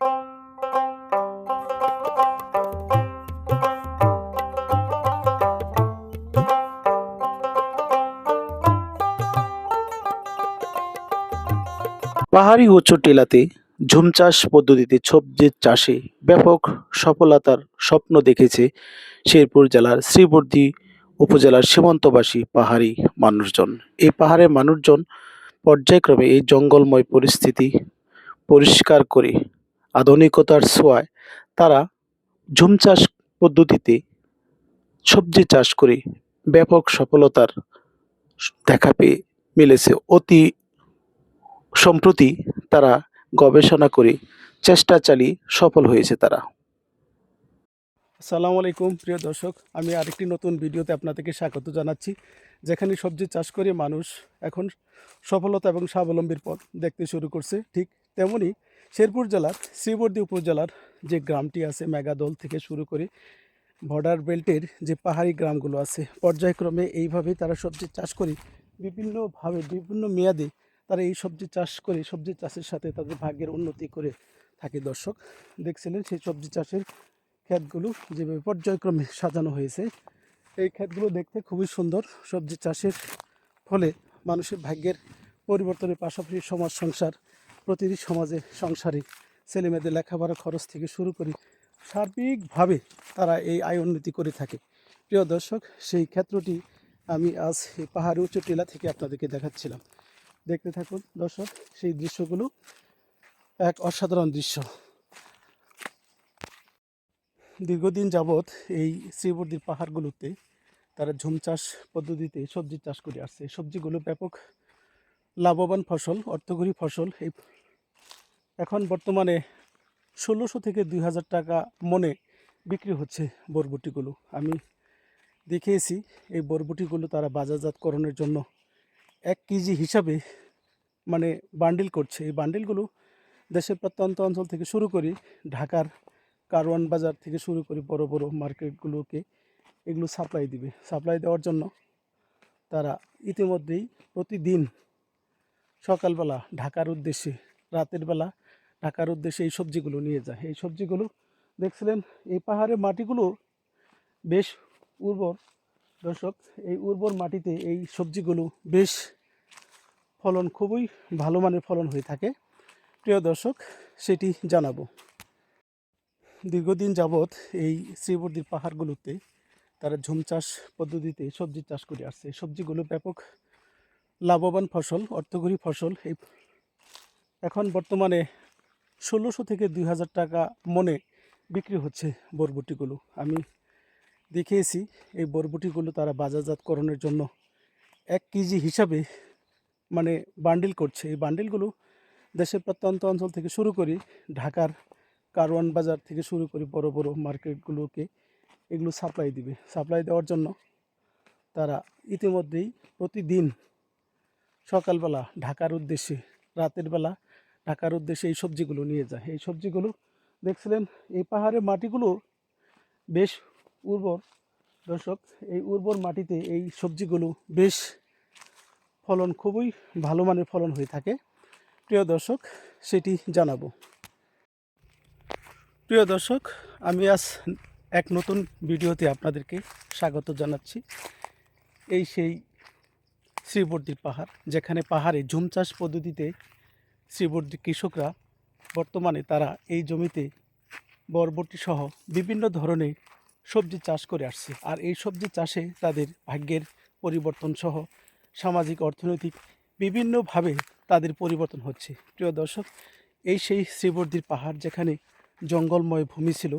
পাহাড়ি উঁচু টিলাতে ঝুম চাষ পদ্ধতিতে সবজির চাষে ব্যাপক সফলতার স্বপ্ন দেখেছে শেরপুর জেলার শ্রীবর্দী উপজেলার সীমান্তবাসী পাহাড়ি মানুষজন। এই পাহাড়ের মানুষজন পর্যায়ক্রমে এই জঙ্গলময় পরিস্থিতি পরিষ্কার করে আধুনিকতার ছোঁয়ায় তারা ঝুম চাষ পদ্ধতিতে সবজি চাষ করে ব্যাপক সফলতার দেখা পেয়ে মিলেছে। অতি সম্প্রতি তারা গবেষণা করে চেষ্টা চালিয়ে সফল হয়েছে তারা। আসসালামু আলাইকুম, প্রিয় দর্শক। আমি আরেকটি নতুন ভিডিওতে আপনাদেরকে স্বাগত জানাচ্ছি, যেখানে সবজি চাষ করে মানুষ এখন সফলতা এবং স্বাবলম্বীর পথ দেখতে শুরু করছে। ঠিক তেমনি শেরপুর জেলার, শ্রীবর্দী উপজেলার যে গ্রামটি আছে, মেগাদল থেকে শুরু করে বর্ডার বেল্টের যে পাহাড়ি গ্রামগুলো আছে, পর্যায়ক্রমে এইভাবেই তারা সবজি চাষ করে, বিভিন্নভাবে, বিভিন্ন মেয়াদে তারা এই সবজি চাষ করে, সবজি চাষের সাথে তাদের ভাগ্যের উন্নতি করে থাকে। দর্শক, দেখছিলেন সেই সবজি চাষের ক্ষেতগুলো যেভাবে পর্যায়ক্রমে সাজানো হয়েছে, এই ক্ষেতগুলো দেখতে খুবই সুন্দর। সবজি চাষের ফলে মানুষের ভাগ্যের পরিবর্তনের পাশাপাশি সমাজ সংসার প্রতিটি সমাজে সংসারে ছেলেমেয়েদের লেখাপড়া খরচ থেকে শুরু করে সার্বিকভাবে তারা এই আয় উন্নতি করে থাকে। প্রিয় দর্শক, সেই ক্ষেত্রটি আমি আজ এই পাহাড়ি উঁচু টিলা থেকে আপনাদেরকে দেখাচ্ছিলাম। দেখতে থাকুন দর্শক, সেই দৃশ্যগুলো এক অসাধারণ দৃশ্য। দীর্ঘদিন যাবৎ এই শ্রীবর্দীর পাহাড়গুলোতে তারা ঝুম চাষ পদ্ধতিতে সবজি চাষ করে আসছে। সবজিগুলো ব্যাপক লাভবান ফসল, অর্থকরী ফসল। এই এখন বর্তমানে ষোলোশো থেকে দুই হাজার টাকা মনে বিক্রি হচ্ছে বরবটিগুলো। আমি দেখিয়েছি, এই বরবটিগুলো তারা বাজারজাতকরণের জন্য এক কেজি হিসাবে মানে বান্ডিল করছে। এই বান্ডিলগুলো দেশের প্রত্যন্ত অঞ্চল থেকে শুরু করে ঢাকার কারওয়ান বাজার থেকে শুরু করে বড় বড় মার্কেটগুলোকে এগুলো সাপ্লাই দিবে। সাপ্লাই দেওয়ার জন্য তারা ইতিমধ্যেই প্রতিদিন সকালবেলা ঢাকার উদ্দেশ্যে, রাতের বেলা ঢাকার উদ্দেশ্যে এই সবজিগুলো নিয়ে যায়। এই সবজিগুলো দেখছিলেন, এই পাহাড়ের মাটিগুলো বেশ উর্বর। দর্শক, এই উর্বর মাটিতে এই সবজিগুলো বেশ ফলন, খুবই ভালো মানের ফলন হয়ে থাকে। প্রিয় দর্শক, সেটি জানাব। দীর্ঘদিন যাবৎ এই শ্রীবর্দীর পাহাড়গুলোতে তারা ঝুম চাষ পদ্ধতিতে সবজি চাষ করে আসছে। সবজিগুলো ব্যাপক লাভবান ফসল, অর্থকরী ফসল। এই এখন বর্তমানে ষোলোশো থেকে দুই হাজার টাকা মনে বিক্রি হচ্ছে বরবটিগুলো। আমি দেখিয়েছি, এই বরবটিগুলো তারা বাজারজাতকরণের জন্য এক কেজি হিসাবে মানে বান্ডিল করছে। এই বান্ডিলগুলো দেশের প্রত্যন্ত অঞ্চল থেকে শুরু করে ঢাকার কারওয়ান বাজার থেকে শুরু করে বড় বড় মার্কেটগুলোকে এগুলো সাপ্লাই দিবে। সাপ্লাই দেওয়ার জন্য তারা ইতিমধ্যেই প্রতিদিন সকালবেলা ঢাকার উদ্দেশ্যে, রাতের বেলা ঢাকার উদ্দেশ্যে এই সবজিগুলো নিয়ে যায়। এই সবজিগুলো দেখছিলেন, এই পাহাড়ের মাটিগুলো বেশ উর্বর। দর্শক, এই উর্বর মাটিতে এই সবজিগুলো বেশ ফলন, খুবই ভালো মানের ফলন হয়ে থাকে। প্রিয় দর্শক, সেটি জানাব। প্রিয় দর্শক, আমি আজ এক নতুন ভিডিওতে আপনাদেরকে স্বাগত জানাচ্ছি। এই সেই শ্রীবর্দীর পাহাড়, যেখানে পাহাড়ে ঝুম চাষ পদ্ধতিতে শ্রীবর্দীর কৃষকরা বর্তমানে তারা এই জমিতে বরবটি সহ বিভিন্ন ধরনের সবজি চাষ করে আসছে। আর এই সবজি চাষে তাদের ভাগ্যের পরিবর্তন সহ সামাজিক, অর্থনৈতিক বিভিন্নভাবে তাদের পরিবর্তন হচ্ছে। প্রিয় দর্শক, এই সেই শ্রীবর্দীর পাহাড় যেখানে জঙ্গলময় ভূমি ছিল,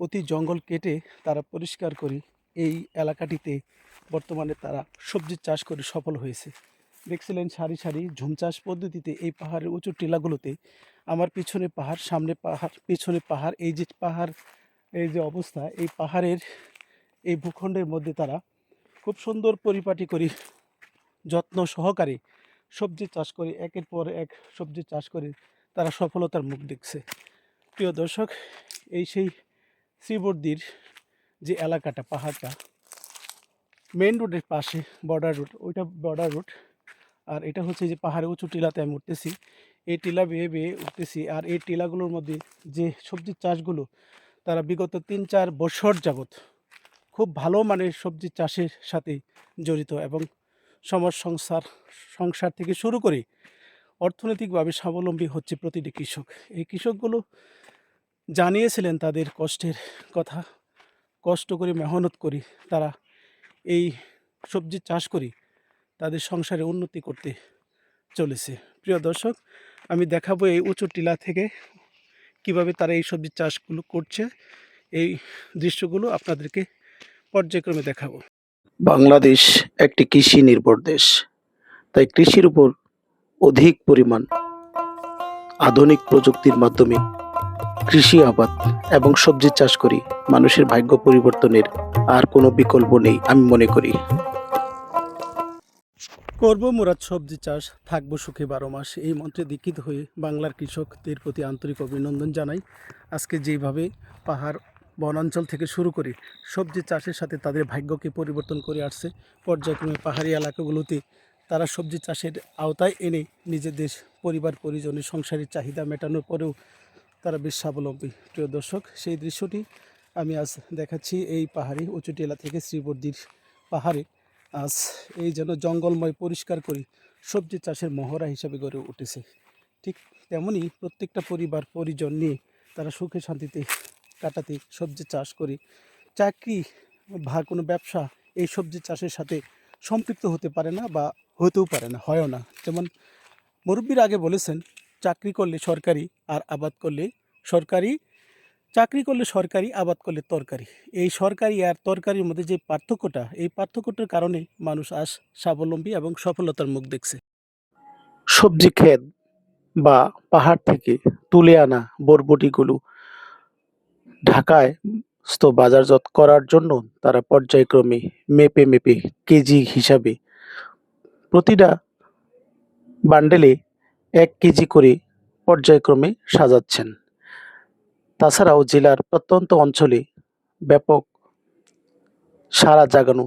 অতি জঙ্গল কেটে তারা পরিষ্কার করে এই এলাকাটিতে বর্তমানে তারা সবজি চাষ করে সফল হয়েছে। দেখছিলেন সারি সারি ঝুম চাষ পদ্ধতিতে এই পাহাড়ের উঁচু টিলাগুলোতে। আমার পিছনে পাহাড়, সামনে পাহাড়, পিছনে পাহাড়, এই যে পাহাড়, এই যে অবস্থা, এই পাহাড়ের এই ভূখণ্ডের মধ্যে তারা খুব সুন্দর পরিপাটি করে যত্ন সহকারে সবজি চাষ করে, একের পর এক সবজি চাষ করে তারা সফলতার মুখ দেখছে। প্রিয় দর্শক, এই সেই শ্রীবর্দির যে এলাকাটা, পাহাড়টা মেন রোডের পাশে বর্ডার রোড ওইটা বর্ডার রোড আর এটা হচ্ছে যে পাহাড়ে উঁচু টিলাতে আমি উঠতেছি। এই টিলা বেয়ে বেয়ে উঠতেছি আর এই টিলাগুলোর মধ্যে যে সবজির চাষগুলো, তারা বিগত তিন চার বছর যাবৎ খুব ভালো মানের সবজি চাষের সাথে জড়িত এবং সমাজ সংসার সংসার থেকে শুরু করে অর্থনৈতিকভাবে স্বাবলম্বী হচ্ছে প্রতিটি কৃষক। এই কৃষকগুলো জানিয়েছিলেন তাদের কষ্টের কথা, কষ্ট করে মেহনত করি তারা এই সবজি চাষ করি, তাদের সংসারে উন্নতি করতে চলেছে। প্রিয় দর্শক, আমি দেখাবো এই উঁচু টিলা থেকে কীভাবে তারা এই সবজি চাষগুলো করছে। এই দৃশ্যগুলো আপনাদেরকে পর্যায়ক্রমে দেখাবো। বাংলাদেশ একটি কৃষি নির্ভর দেশ, তাই কৃষির উপর অধিক পরিমাণ আধুনিক প্রযুক্তির মাধ্যমে কৃষি আবাদ এবং সবজি চাষ করি, মানুষের ভাগ্য পরিবর্তনের আর কোনো বিকল্প নেই, আমি মনে করি। করব মুরাদ সবজি চাষ, থাকব সুখে বারো মাস, এই মন্ত্রে দীক্ষিত হয়ে বাংলার কৃষকদের প্রতি আন্তরিক অভিনন্দন জানাই। আজকে যেভাবে পাহাড় বনাঞ্চল থেকে শুরু করে সবজি চাষের সাথে তাদের ভাগ্যকে পরিবর্তন করে আসছে, পর্যায়ক্রমে পাহাড়ি এলাকাগুলোতে তারা সবজি চাষের আওতায় এনে নিজেদের পরিবার, পরিজনের সংসারের চাহিদা মেটানোর পরেও তারা বেশ স্বাবলম্বী প্রিয় দর্শক, সেই দৃশ্যটি আমি আজ দেখাচ্ছি এই পাহাড়ি উঁচু টিলা থেকে শ্রীবর্দির পাহাড়ে। আজ এই যেন জঙ্গলময় পরিষ্কার করি সবজি চাষের মহড়া হিসাবে গড়ে উঠেছে। ঠিক তেমনই প্রত্যেকটা পরিবার, পরিজন নিয়ে তারা সুখে শান্তিতে কাটাতে সবজি চাষ করে। চাকরি বা কোনো ব্যবসা এই সবজি চাষের সাথে সম্পৃক্ত হতে পারে না বা হতেও পারে না, হয়ও না। যেমন মুরব্বীর আগে বলেছেন চাকরি করলে সরকারি আর আবাদ করলে সরকারি। চাকরি করলে সরকারি, আবাদ করলে তরকারি। এই সরকারি আর তরকারির মধ্যে যে পার্থক্যটা, এই পার্থক্যটার কারণে মানুষ আজ স্বাবলম্বী এবং সফলতার মুখ দেখছে। সবজি ক্ষেত বা পাহাড় থেকে তুলে আনা বরবটিগুলো ঢাকায় স্থ বাজারজাত করার জন্য তারা পর্যায়ক্রমে মেপে মেপে কেজি হিসাবে প্রতিটা বান্ডেলে এক কেজি করে পর্যায়ক্রমে সাজাচ্ছেন। তাছাড়াও জেলার প্রত্যন্ত অঞ্চলে ব্যাপক সারা জাগানো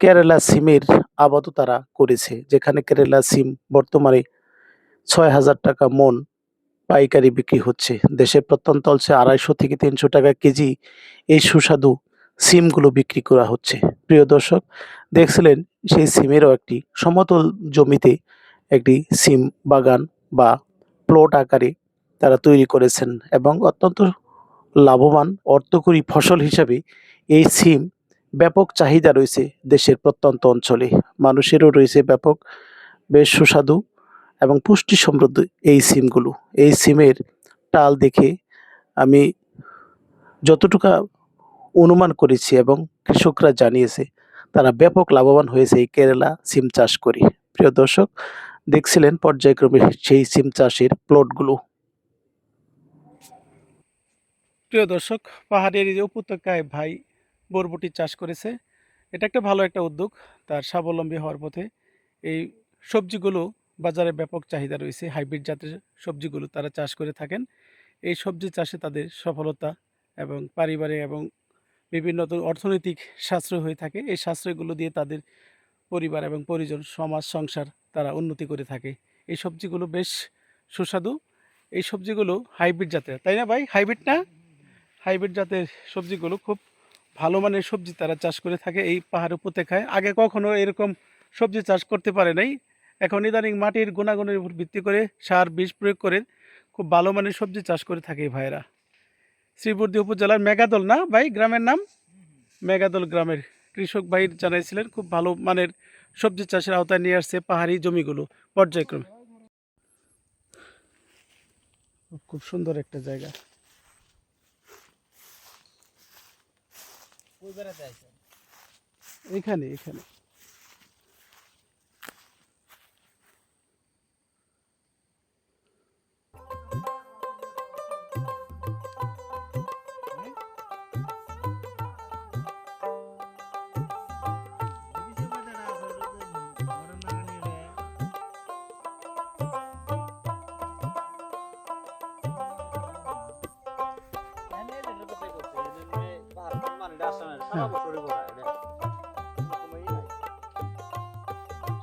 কেরালা সিমের আবাদও তারা করেছে, যেখানে কেরালা সিম বর্তমানে ছয় হাজার টাকা মন পাইকারি বিক্রি হচ্ছে। দেশের প্রত্যন্ত অঞ্চলে আড়াইশো থেকে তিনশো টাকা কেজি এই সুস্বাদু সিমগুলো বিক্রি করা হচ্ছে। প্রিয় দর্শক, দেখছিলেন সেই সিমেরও একটি সমতল জমিতে একটি সিম বাগান বা প্লট আকারে তারা তৈরি করেছেন এবং অত্যন্ত লাভবান, অর্থকরী ফসল হিসাবে এই সিম ব্যাপক চাহিদা রয়েছে দেশের প্রত্যন্ত অঞ্চলে। মানুষেরও রয়েছে ব্যাপক বেশ সুস্বাদু এবং পুষ্টি সমৃদ্ধ এই সিমগুলো। এই সিমের টাল দেখে আমি যতটুকু অনুমান করেছি এবং কৃষকরা জানিয়েছে, তারা ব্যাপক লাভবান হয়েছে এই কেরালা সিম চাষ করে। প্রিয় দর্শক দেখছিলেন পর্যায়ক্রমে সেই সিম চাষের প্লটগুলো প্রিয় দর্শক, পাহাড়ের যে উপত্যকায় ভাই বরবটি চাষ করেছে, এটা একটা ভালো একটা উদ্যোগ। তার স্বাবলম্বী হওয়ার পথে এই সবজিগুলো বাজারে ব্যাপক চাহিদা রয়েছে। হাইব্রিড জাতের সবজিগুলো তারা চাষ করে থাকেন। এই সবজি চাষে তাদের সফলতা এবং পারিবারিক এবং বিভিন্ন অর্থনৈতিক সাশ্রয় হয়ে থাকে। এই সাশ্রয়গুলো দিয়ে তাদের পরিবার এবং পরিজন, সমাজ, সংসার তারা উন্নতি করে থাকে। এই সবজিগুলো বেশ সুস্বাদু। এই সবজিগুলো হাইব্রিড জাতের, তাই না ভাই? হাইব্রিড না? হাইব্রিড জাতের সবজিগুলো খুব ভালো মানের সবজি তারা চাষ করে থাকে এই পাহাড় উপত্যকায়। আগে কখনো এরকম সবজি চাষ করতে পারে নাই। এখন ইদানিং মাটির গুণাগুণের উপর ভিত্তি করে সার বিষ প্রয়োগ করে খুব ভালো মানের সবজি চাষ করে থাকে এই ভাইরা শ্রীবর্দী উপজেলার মেগাদল না ভাই? গ্রামের নাম? মেগাদল গ্রামের কৃষক ভাই জানাইছিলেন, খুব ভালো মানের সবজি চাষের আওতায় নিয়ে আসছে পাহাড়ি জমিগুলো পর্যায়ক্রমে। খুব সুন্দর একটা জায়গা। এখানে এখানে।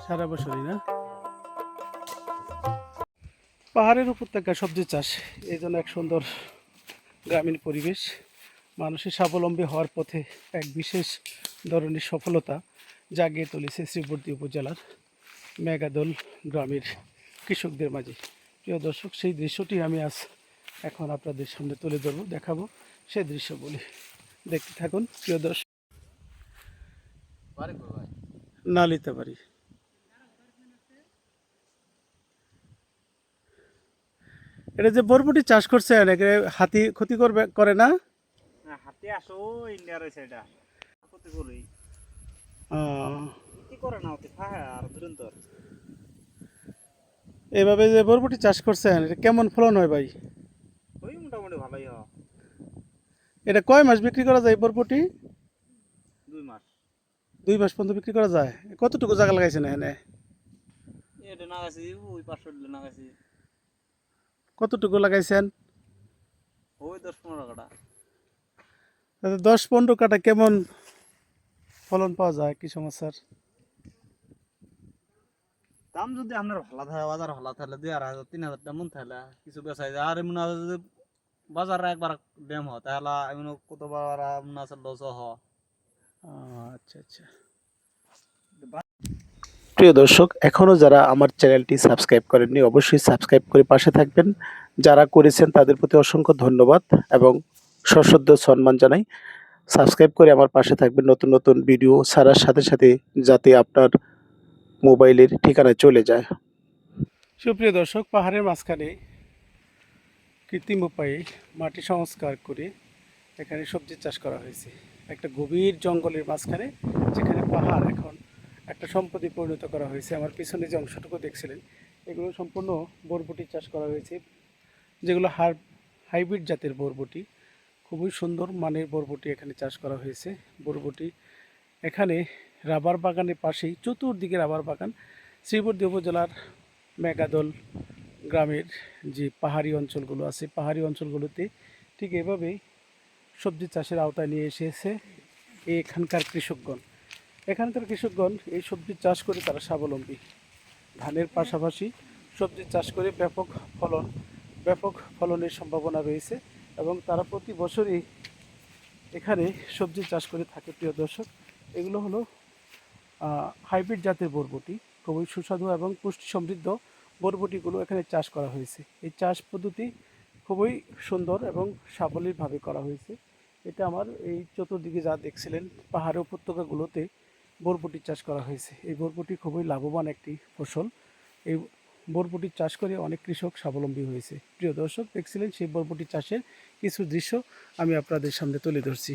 সারা বছরই না? পাহাড়ের উপত্যকা সবজি চাষ, এই জন্য এক সুন্দর গ্রামীণ পরিবেশ। মানুষের স্বাবলম্বী হওয়ার পথে এক বিশেষ ধরনের সফলতা জাগিয়ে তুলেছে শ্রীবর্দী উপজেলার মেগাদল গ্রামের কৃষকদের মাঝে। প্রিয় দর্শক, সেই দৃশ্যটি আমি আজ এখন আপনাদের সামনে তুলে ধরবো, দেখাবো, সেই দৃশ্যগুলি দেখতে থাকুন প্রিয় দর্শক। না নিতে পারি এটা যে বরবটি চাষ করছে হাতি ক্ষতি করবে করে না? হাতে আসো ইন্ডিয়া রয়েছে এটা। ক্ষতি করি। কি করে না অতি আর দুরন্তর। এভাবে যে বরবটি চাষ করছেন এটা কেমন ফলন হয় ভাই? এটা কয় মাস বিক্রি করা যায় এই বরবটি? দুই মাস। দুই মাস পর্যন্ত বিক্রি করা যায়? কতটুকু জায়গা লাগাইছেন এখানে? কতটুকু লাগাইছেন? ওই দশ পনেরো কাটা কেমন ফলন পাওয়া যায় কি সমস্যার? দাম যদি আপনার ভালো থাকে বাজার ভালো থাকলে দুই আড়াই হাজার তিন হাজার তেমন থাকলে কিছু বেচাই যায়। আর এমন আছে যদি বাজারে একবার ড্যাম হয় তাহলে এমন কতবার আছে লস হ আচ্ছা আচ্ছা। প্রিয় দর্শক এখনও যারা আমার চ্যানেলটি সাবস্ক্রাইব করেননি অবশ্যই সাবস্ক্রাইব করে পাশে থাকবেন। যারা করেছেন তাদের প্রতি অসংখ্য ধন্যবাদ এবং সশ্রদ্ধ সম্মান জানাই। সাবস্ক্রাইব করে আমার পাশে থাকবেন নতুন নতুন ভিডিও ছাড়ার সাথে সাথে যাতে আপনার মোবাইলের ঠিকানায় চলে যায়। সুপ্রিয় দর্শক পাহাড়ের মাঝখানে কৃত্রিম উপায়ে মাটি সংস্কার করে এখানে সবজি চাষ করা হয়েছে। একটা গভীর জঙ্গলের মাঝখানে, যেখানে পাহাড় এখন একটা সম্পত্তি পরিণত করা হয়েছে। আমার পিছনে যে অংশটুকু দেখছিলেন, এগুলো সম্পূর্ণ বরবটি চাষ করা হয়েছে, যেগুলো হার, হাইব্রিড জাতের বরবটি। খুবই সুন্দর মানের বরবটি এখানে চাষ করা হয়েছে। বরবটি এখানে রাবার বাগানের পাশেই, চতুর্দিকে রাবার বাগান, শ্রীবর্দী উপজেলার মেগাদল গ্রামের যে পাহাড়ি অঞ্চলগুলো আছে, পাহাড়ি অঞ্চলগুলোতে ঠিক এভাবেই সবজি চাষের আওতায় নিয়ে এসেছে এখানকার কৃষকগণ। এখানকার কৃষকগণ এই সবজি চাষ করে তারা স্বাবলম্বী। ধানের পাশাপাশি সবজি চাষ করে ব্যাপক ফলন, ব্যাপক ফলনের সম্ভাবনা রয়েছে এবং তারা প্রতি বছরই এখানে সবজি চাষ করে থাকে, প্রিয় দর্শক। এগুলো হলো হাইব্রিড জাতের বরবটি। খুবই সুস্বাদু এবং পুষ্টি সমৃদ্ধ বরবটিগুলো এখানে চাষ করা হয়েছে। এই চাষ পদ্ধতি খুবই সুন্দর এবং সাবলীলভাবে করা হয়েছে। এটা আমার এই চতুর্দিকে যা দেখছিলেন, পাহাড়ি উপত্যকাগুলোতে বরবটি চাষ করা হয়েছে। এই বরবটি খুবই লাভবান একটি ফসল। এই বরবটি চাষ করে অনেক কৃষক স্বাবলম্বী হয়েছে। প্রিয় দর্শক, দেখছিলেন সেই বরবটি চাষের কিছু দৃশ্য আমি আপনাদের সামনে তুলে ধরছি।